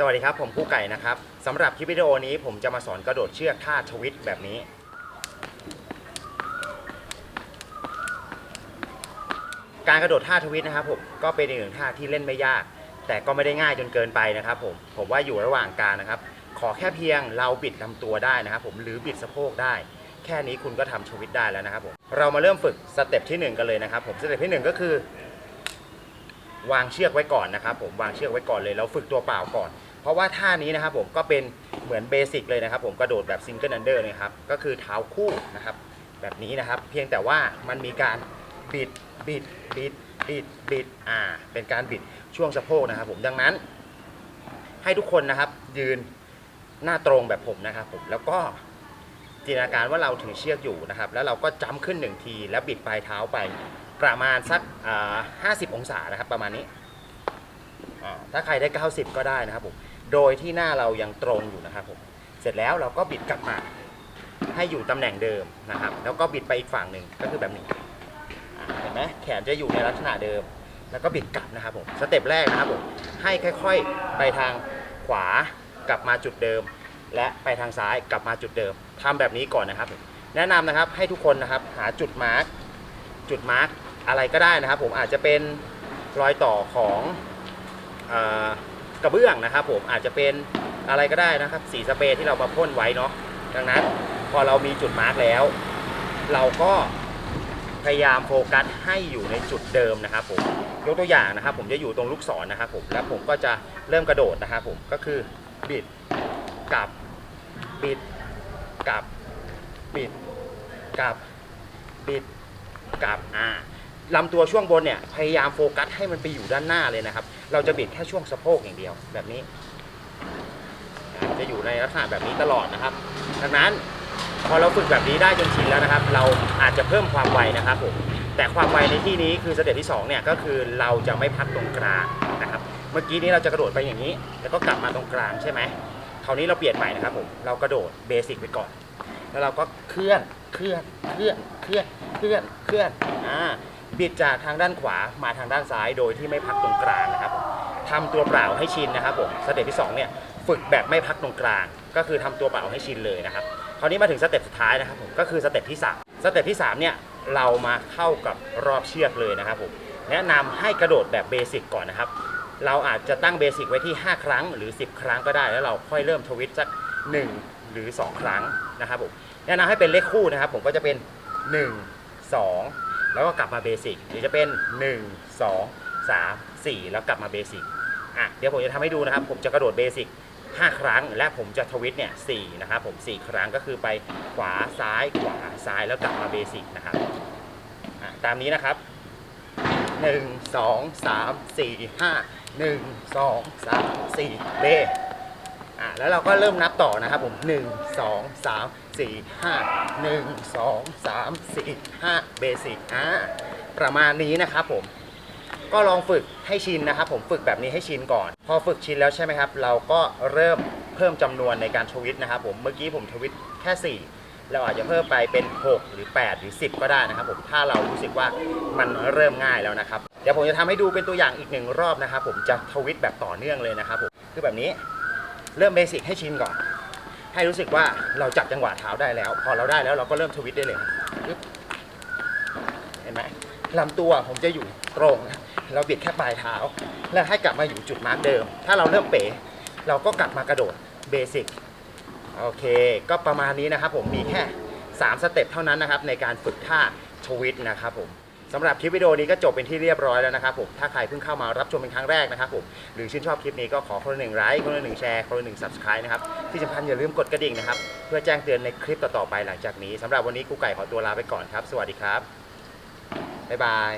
สวัสดีครับ ผมกู้ไก่นะครับสำหรับคลิปวิดีโอนี้ผมจะมาสอนกระโดดเชือกท่าชวิตแบบนี้ การกระโดดท่าทวิตนะครับผมก็เป็นอีกหนึ่งท่าที่เล่นไม่ยาก แต่ก็ไม่ได้ง่ายจนเกินไปนะครับผมผมว่าอยู่ระหว่างกลางนะครับ ขอแค่เพียงเราบิดลำตัวได้นะครับ ผมหรือบิดสะโพกได้ แค่นี้คุณก็ทำชวิตได้แล้วนะครับผมเรามาเริ่มฝึกสเต็ปที่หนึ่งกันเลยนะครับ ผมสเต็ปที่หนึ่งก็คือวางเชือกไว้ก่อนนะครับผมวางเชือกไว้ก่อนเลยแล้วฝึกตัวเปล่าก่อน เพราะว่าท่านี้นะครับผมก็เป็นเหมือนเบสิกเลยนะครับผมกระโดดแบบซิงเกิลอันเดอร์นะครับก็คือเท้าคู่นะครับแบบนี้นะครับ เพียงแต่ว่ามันมีการบิดบิดบิดบิดบิดอ่าเป็นการบิดช่วงสะโพกนะครับผมดังนั้น ให้ทุกคนนะครับยืนหน้าตรงแบบผมนะครับผมแล้วก็จินตนาการว่าเราถือเชือกอยู่นะครับ แล้วเราก็จ้ำขึ้นหนึ่งที แล้วบิดปลายเท้าไปประมาณสักอ่าห้าสิบองศานะครับประมาณนี้ถ้าใครได้ 90 ก็ได้นะครับผม โดยที่หน้าเรายังตรงอยู่นะครับผม เสร็จแล้วเราก็บิดกลับมา ให้อยู่ตำแหน่งเดิมนะครับ แล้วก็บิดไปอีกฝั่งหนึ่งก็คือแบบนี้อ่าเห็นไหมแขนจะอยู่ในลักษณะเดิม แล้วก็บิดกลับนะครับผมสเต็ปแรกนะครับผมให้ค่อยๆไปทางขวากลับมาจุดเดิม และไปทางซ้ายกลับมาจุดเดิมทำแบบนี้ก่อนนะครับผมแนะนำนะครับให้ทุกคนนะครับหาจุดมาร์กจุดมาร์กอะไรก็ได้นะครับ ผมอาจจะเป็นรอยต่อของอ ระเบื้องนะครับ ผมอาจจะเป็นอะไรก็ได้นะครับ สีสเปรย์ที่เรามาพ่นไว้เนาะดังนั้นพอเรามีจุดมาร์กแล้ว เราก็พยายามโฟกัสให้อยู่ในจุดเดิมนะครับผมยกตัวอย่างนะครับ ผมจะอยู่ตรงลูกศรนะครับผมแล้วผมก็จะเริ่มกระโดดนะครับผมก็คือบิดกลับบิดกลับบิดกลับบิดกลับอ่า ลำตัวช่วงบนเนี่ยพยายามโฟกัสให้มันไปอยู่ด้านหน้าเลยนะครับ เราจะบิดแค่ช่วงสะโพกอย่างเดียวแบบนี้ จะอยู่ในลักษณะแบบนี้ตลอดนะครับ ดังนั้นพอเราฝึกแบบนี้ได้จนชินแล้วนะครับ เราอาจจะเพิ่มความไวนะครับผมแต่ความไวในที่นี้คือสเต็ปที่สองเนี่ยก็คือเราจะไม่พักตรงกลางนะครับ เมื่อกี้นี้เราจะกระโดดไปอย่างนี้ แล้วก็กลับมาตรงกลางใช่ไหมคราวนี้เราเปลี่ยนใหม่นะครับผมเรากระโดดเบสิกไปก่อน แล้วเราก็เคลื่อนเคลื่อนเคลื่อนเคลื่อนเคลื่อนเคลื่อนอ่า บิดจากทางด้านขวามาทางด้านซ้ายโดยที่ไม่พักตรงกลางนะครับทำตัวเปล่าให้ชินนะครับผมสเต็ปที่สองเนี่ยฝึกแบบไม่พักตรงกลาง ก็คือทำตัวเปล่าให้ชินเลยนะครับคราวนี้มาถึงสเต็ปสุดท้ายนะครับผมก็คือสเต็ปที่สามสเต็ปที่สามเนี่ยเรามาเข้ากับรอบเชือกเลยนะครับผมแนะนำให้กระโดดแบบเบสิกก่อนนะครับ เราอาจจะตั้งเบสิกไว้ที่ 5 ครั้งหรือ 10 ครั้งก็ได้ แล้วเราค่อยเริ่มทวิตสัก1หรือ 2 ครั้งนะครับผมแนะนำให้เป็นเลขคู่นะครับ ผมก็จะเป็น 1 2 แล้วก็กลับมาเบสิกหรือจะเป็น 1 2 3 4 แล้วกลับมาเบสิกอะเดี๋ยวผมจะทำให้ดูนะครับ ผมจะกระโดดเบสิก5 ครั้ง และผมจะทวิตเนี่ย4นะครับผม 4 ครั้งก็คือไปขวาซ้ายขวาซ้ายแล้วกลับมาเบสิกนะครับอะตามนี้นะครับหนึ่งสองสามสี่ห้าหนึ่งสองสามสี่เบ อะแล้วเราก็เริ่มนับต่อนะครับผมหนึ่งสองสามสี่ห้าหนึ่งสองสามสี่ห้าเบสิกอะประมาณนี้นะครับผม ก็ลองฝึกให้ชินนะครับผมฝึกแบบนี้ให้ชินก่อน พอฝึกชินแล้วใช่ไหมครับ เราก็เริ่มเพิ่มจำนวนในการทวิตนะครับผมเมื่อกี้ผมทวิตแค่ 4เราอาจจะเพิ่มไปเป็น 6 หรือ 8 หรือ 10 ก็ได้นะครับผมถ้าเรารู้สึกว่ามันเริ่มง่ายแล้วนะครับ เดี๋ยวผมจะทำให้ดูเป็นตัวอย่างอีกหนึ่งรอบนะครับผมจะทวิตแบบต่อเนื่องเลยนะครับผมคือแบบนี้ เริ่มเบสิกให้ชินก่อน ให้รู้สึกว่าเราจับจังหวะเท้าได้แล้ว พอเราได้แล้วเราก็เริ่มทวิตได้เลยปึ๊บเห็นไหมลำตัวผมจะอยู่ตรง เราบิดแค่ปลายเท้า แล้วให้กลับมาอยู่จุดมาร์กเดิม ถ้าเราเริ่มเป๋ เราก็กลับมากระโดดเบสิกโอเค ก็ประมาณนี้นะครับผมมีแค่ 3 สเต็ปเท่านั้นนะครับในการฝึกท่าทวิตนะครับผม สำหรับคลิปวิดีโอนี้ก็จบเป็นที่เรียบร้อยแล้วนะครับผม ถ้าใครเพิ่งเข้ามารับชมเป็นครั้งแรกนะครับผม หรือชื่นชอบคลิปนี้ก็ขอคนละหนึ่งไลค์ คนละหนึ่งแชร์ คนละหนึ่ง subscribe นะครับ ที่สำคัญอย่าลืมกดกระดิ่งนะครับ เพื่อแจ้งเตือนในคลิปต่อๆไปหลังจากนี้สำหรับวันนี้กูไก่ขอตัวลาไปก่อนครับ สวัสดีครับ บ๊ายบาย